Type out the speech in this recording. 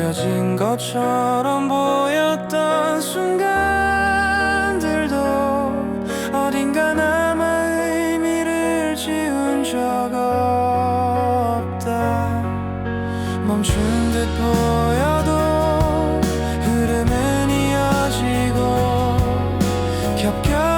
버려진 것처럼 보였던 순간들도 어딘가 남아 의미를 지운 적 없다. 멈춘 듯 보여도 흐름은 이어지고 겹겹